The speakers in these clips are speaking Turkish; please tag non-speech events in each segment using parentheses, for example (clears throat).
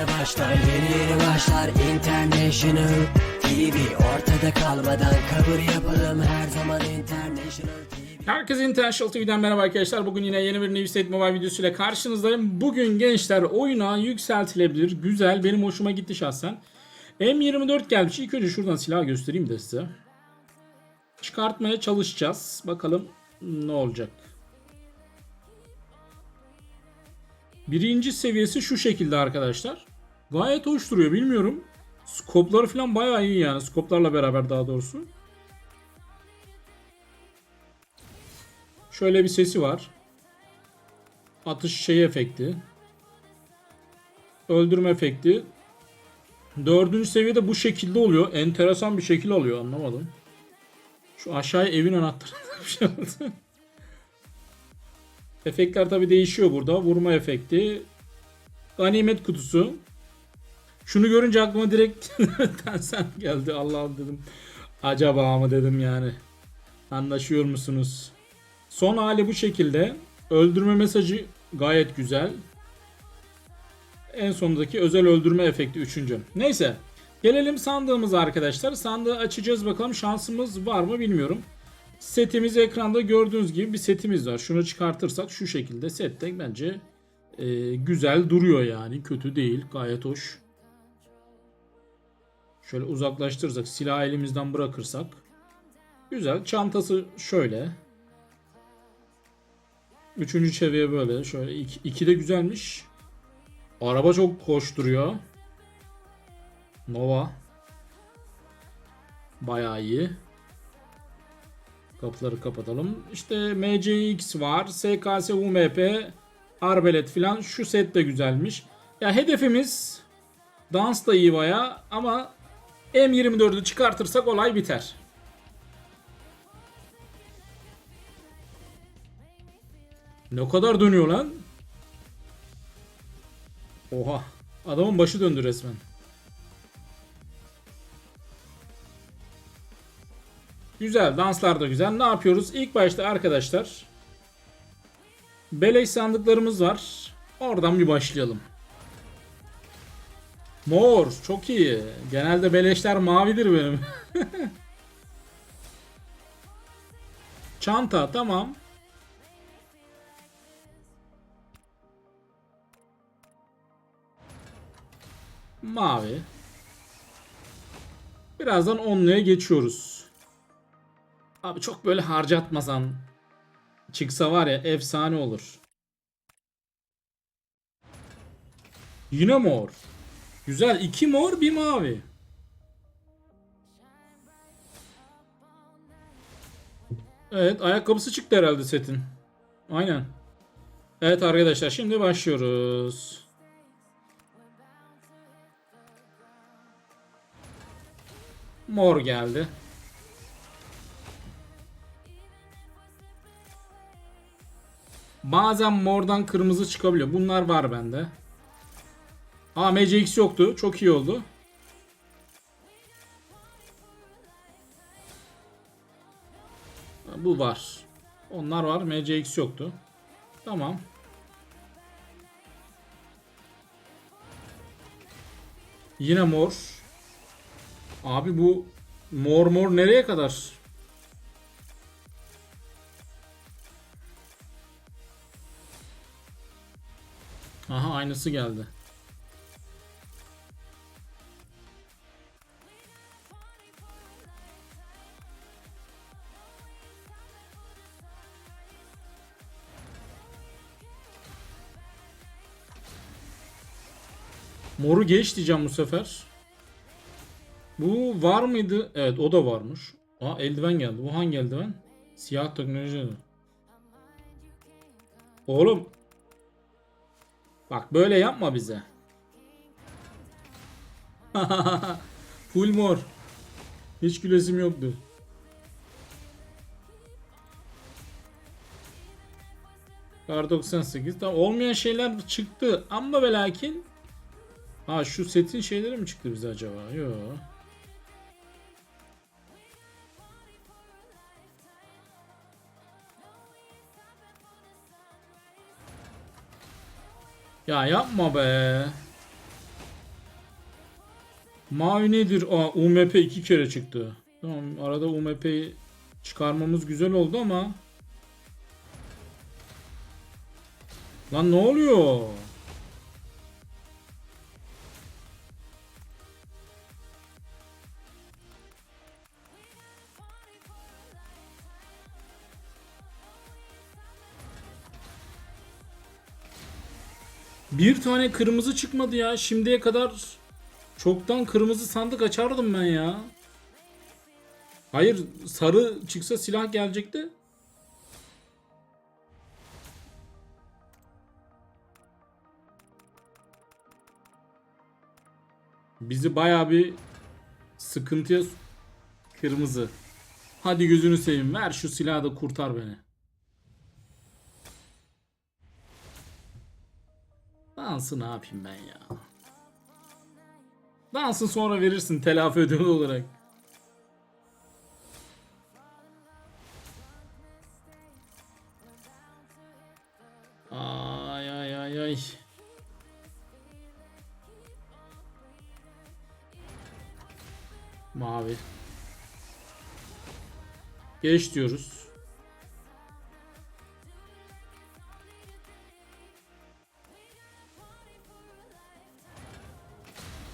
yeni başlar Yeni yeni başlar International TV Ortada kalmadan kabul yapalım Her zaman International TV Herkese International TV'den merhaba arkadaşlar. Bugün yine yeni bir New State Mobile videosuyla karşınızdayım. Bugün gençler oyuna yükseltilebilir. Güzel. Benim hoşuma gitti şahsen. M24 gelmiş. İlk önce şuradan silah göstereyim de size. Çıkartmaya çalışacağız. Bakalım ne olacak. Birinci seviyesi şu şekilde arkadaşlar. Gayet hoş duruyor. Bilmiyorum. Skopları falan bayağı iyi yani. Skoplarla beraber daha doğrusu. Şöyle bir sesi var. Atış şey efekti. Öldürme efekti. Dördüncü seviyede bu şekilde oluyor. Enteresan bir şekil alıyor anlamadım. Şu aşağıya evin anahtarı (laughs) bir şey oldu. Efektler tabi değişiyor burada. Vurma efekti. Ganimet kutusu. Şunu görünce aklıma direkt (laughs) Tencent geldi. Allah'ım dedim. Acaba mı dedim yani. Anlaşıyor musunuz? Son hali bu şekilde. Öldürme mesajı gayet güzel. En sondaki özel öldürme efekti üçüncü. Neyse. Gelelim sandığımıza arkadaşlar. Sandığı açacağız bakalım. Şansımız var mı bilmiyorum. Setimiz ekranda gördüğünüz gibi bir setimiz var. Şunu çıkartırsak şu şekilde sette bence e, güzel duruyor yani. Kötü değil. Gayet hoş. Şöyle uzaklaştırırsak silah elimizden bırakırsak. Güzel. Çantası şöyle. Üçüncü seviye böyle. Şöyle iki, iki de güzelmiş. Araba çok hoş duruyor. Nova. Bayağı iyi. Kapıları kapatalım. İşte MCX var. SKS UMP. Arbelet filan. Şu set de güzelmiş. Ya hedefimiz dans da iyi baya ama M24'ü çıkartırsak olay biter. Ne kadar dönüyor lan? Oha. Adamın başı döndü resmen. Güzel. Danslar da güzel. Ne yapıyoruz? İlk başta arkadaşlar beleş sandıklarımız var. Oradan bir başlayalım. Mor. Çok iyi. Genelde beleşler mavidir benim. (laughs) Çanta. Tamam. Mavi. Birazdan onluya geçiyoruz. Abi çok böyle harcatmasan çıksa var ya efsane olur. Yine mor. Güzel. iki mor bir mavi. Evet ayakkabısı çıktı herhalde setin. Aynen. Evet arkadaşlar şimdi başlıyoruz. Mor geldi. Bazen mordan kırmızı çıkabiliyor. Bunlar var bende. Aa MCX yoktu. Çok iyi oldu. Bu var. Onlar var. MCX yoktu. Tamam. Yine mor. Abi bu mor mor nereye kadar? Aha aynısı geldi. Moru geç diyeceğim bu sefer. Bu var mıydı? Evet o da varmış. Aa eldiven geldi. Bu hangi eldiven? Siyah teknoloji. Oğlum. Bak böyle yapma bize. (laughs) Full mor. Hiç gülesim yoktu. Kar 98. Tamam olmayan şeyler çıktı ama ve lakin Ha şu setin şeyleri mi çıktı bize acaba? Yok. Ya yapma be. Mavi nedir? Aa UMP iki kere çıktı. Tamam arada UMP'yi çıkarmamız güzel oldu ama. Lan ne oluyor? Bir tane kırmızı çıkmadı ya. Şimdiye kadar çoktan kırmızı sandık açardım ben ya. Hayır sarı çıksa silah gelecekti. Bizi bayağı bir sıkıntıya kırmızı. Hadi gözünü seveyim ver şu silahı da kurtar beni. Dansı ne yapayım ben ya? Dansı sonra verirsin telafi ödülü olarak. Ay ay ay ay. Mavi. Geç diyoruz.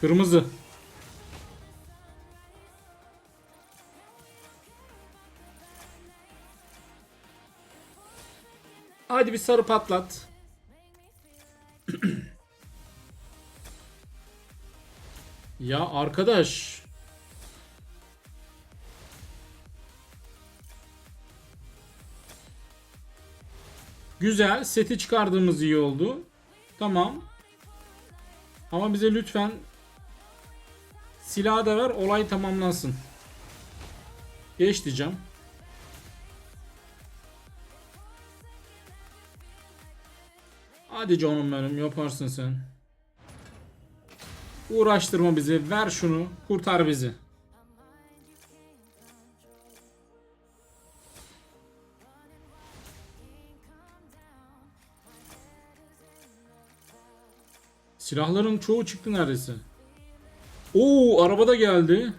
Kırmızı. Hadi bir sarı patlat. (clears throat) ya arkadaş. Güzel. Seti çıkardığımız iyi oldu. Tamam. Ama bize lütfen silahı da ver olay tamamlansın. Geç diyeceğim. Hadi canım benim yaparsın sen. Uğraştırma bizi. Ver şunu. Kurtar bizi. Silahların çoğu çıktı neredeyse. Oo araba da geldi.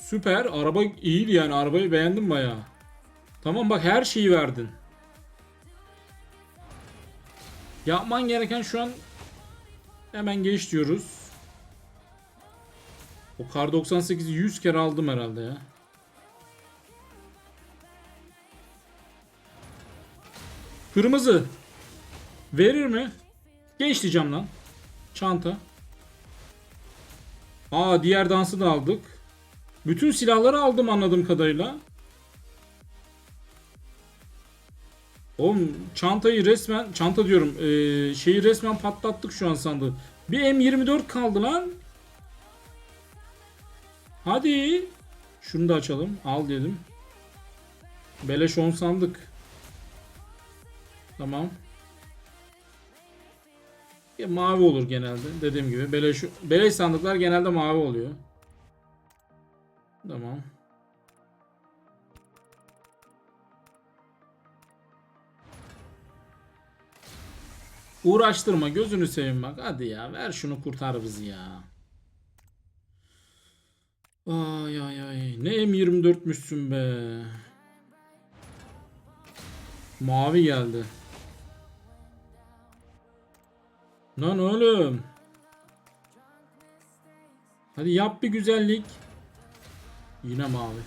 Süper. Araba iyiydi yani. Arabayı beğendim bayağı. Tamam bak her şeyi verdin. Yapman gereken şu an hemen geç diyoruz. O kar 98'i 100 kere aldım herhalde ya. Kırmızı. Verir mi? Geç diyeceğim lan. Çanta. Aa diğer dansı da aldık. Bütün silahları aldım anladığım kadarıyla. Oğlum çantayı resmen çanta diyorum ee, şeyi resmen patlattık şu an sandığı. Bir M24 kaldı lan. Hadi. Şunu da açalım. Al dedim. Beleş 10 sandık. Tamam. Ya mavi olur genelde. Dediğim gibi beleş, beleş sandıklar genelde mavi oluyor. Tamam. Uğraştırma gözünü seveyim bak. Hadi ya ver şunu kurtar bizi ya. Ay ay ay. Ne M24'müşsün be. Mavi geldi. Lan oğlum. Hadi yap bir güzellik. Yine mavi.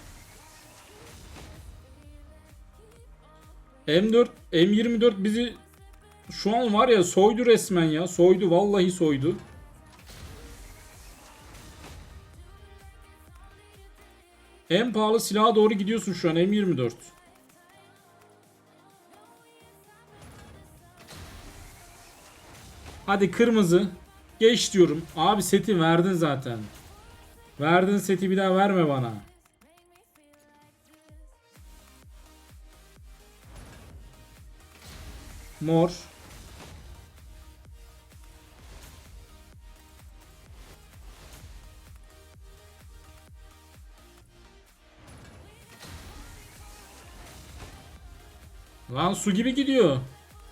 M4, M24 bizi şu an var ya soydu resmen ya. Soydu vallahi soydu. En pahalı silaha doğru gidiyorsun şu an M24. Hadi kırmızı. Geç diyorum. Abi seti verdin zaten. Verdin seti bir daha verme bana. Mor. Lan su gibi gidiyor.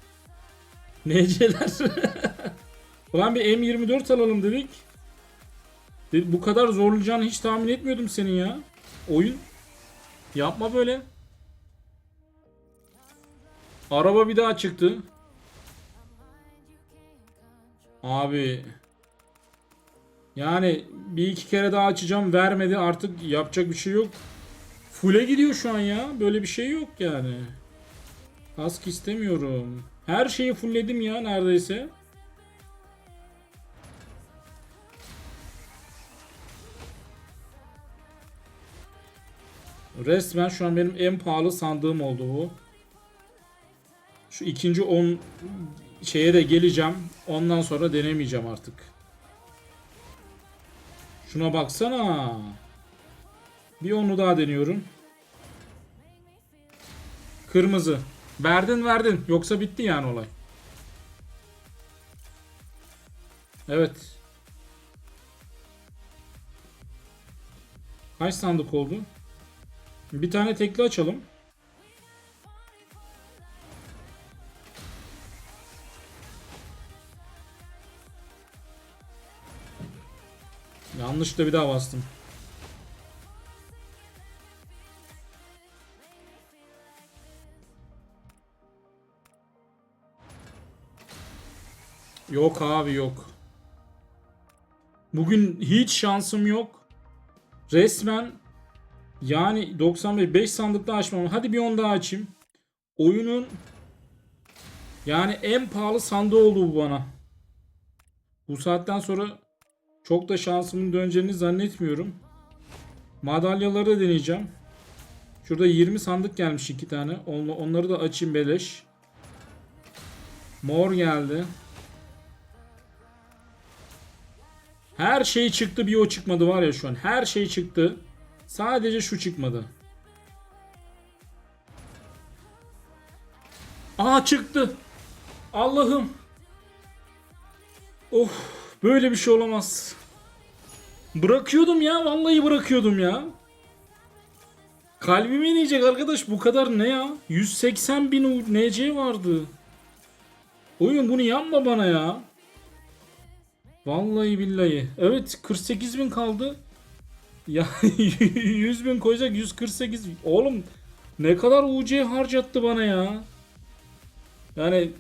(laughs) Neceler? Ulan bir M24 alalım dedik. De- Bu kadar zorlayacağını hiç tahmin etmiyordum senin ya. Oyun. Yapma böyle. Araba bir daha çıktı. Abi. Yani bir iki kere daha açacağım vermedi artık yapacak bir şey yok. Full'e gidiyor şu an ya. Böyle bir şey yok yani. Kask istemiyorum. Her şeyi fullledim ya neredeyse. Resmen şu an benim en pahalı sandığım oldu bu. Şu ikinci 10 şeye de geleceğim. Ondan sonra denemeyeceğim artık. Şuna baksana. Bir onu daha deniyorum. Kırmızı. Verdin verdin. Yoksa bitti yani olay. Evet. Kaç sandık oldu? Bir tane tekli açalım. Yanlışlıkla bir daha bastım. Yok abi yok. Bugün hiç şansım yok. Resmen yani 95 5 sandıkta açmam. Hadi bir 10 daha açayım. Oyunun yani en pahalı sandığı oldu bu bana. Bu saatten sonra çok da şansımın döneceğini zannetmiyorum. Madalyaları da deneyeceğim. Şurada 20 sandık gelmiş iki tane. Onla- Onları da açayım beleş. Mor geldi. Her şey çıktı bir o çıkmadı var ya şu an. Her şey çıktı. Sadece şu çıkmadı. Aa çıktı. Allah'ım. Of böyle bir şey olamaz. Bırakıyordum ya vallahi bırakıyordum ya. Kalbime inecek arkadaş bu kadar ne ya? 180 bin NC vardı. Oyun bunu yapma bana ya. Vallahi billahi. Evet 48 bin kaldı. Ya (laughs) 100 bin koyacak 148. Oğlum ne kadar UC harcattı bana ya. Yani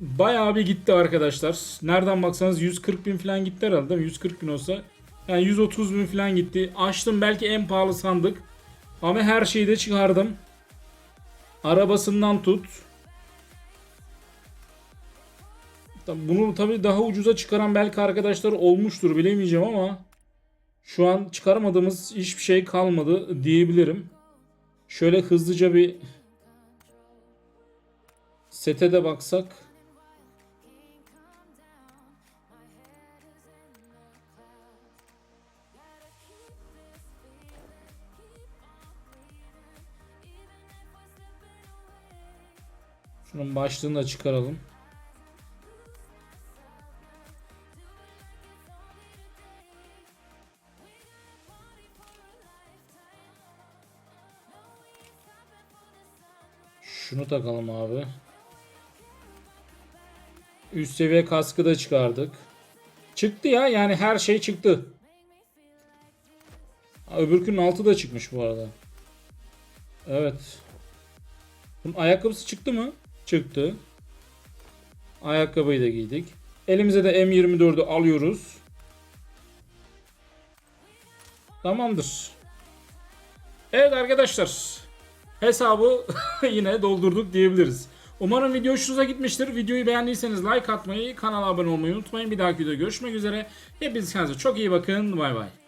bayağı bir gitti arkadaşlar. Nereden baksanız 140 bin falan gitti herhalde. değil mi? 140 bin olsa. Yani 130 bin falan gitti. Açtım belki en pahalı sandık. Ama her şeyi de çıkardım. Arabasından tut. Bunu tabii daha ucuza çıkaran belki arkadaşlar olmuştur bilemeyeceğim ama şu an çıkarmadığımız hiçbir şey kalmadı diyebilirim. Şöyle hızlıca bir sete de baksak. Şunun başlığını da çıkaralım. Şunu takalım abi. Üst seviye kaskı da çıkardık. Çıktı ya yani her şey çıktı. Öbürkünün altı da çıkmış bu arada. Evet. Bunun ayakkabısı çıktı mı? Çıktı. Ayakkabıyı da giydik. Elimize de M24'ü alıyoruz. Tamamdır. Evet arkadaşlar. Hesabı (laughs) yine doldurduk diyebiliriz. Umarım video hoşunuza gitmiştir. Videoyu beğendiyseniz like atmayı, kanala abone olmayı unutmayın. Bir dahaki videoda görüşmek üzere. Hepiniz kendinize çok iyi bakın. Bay bay.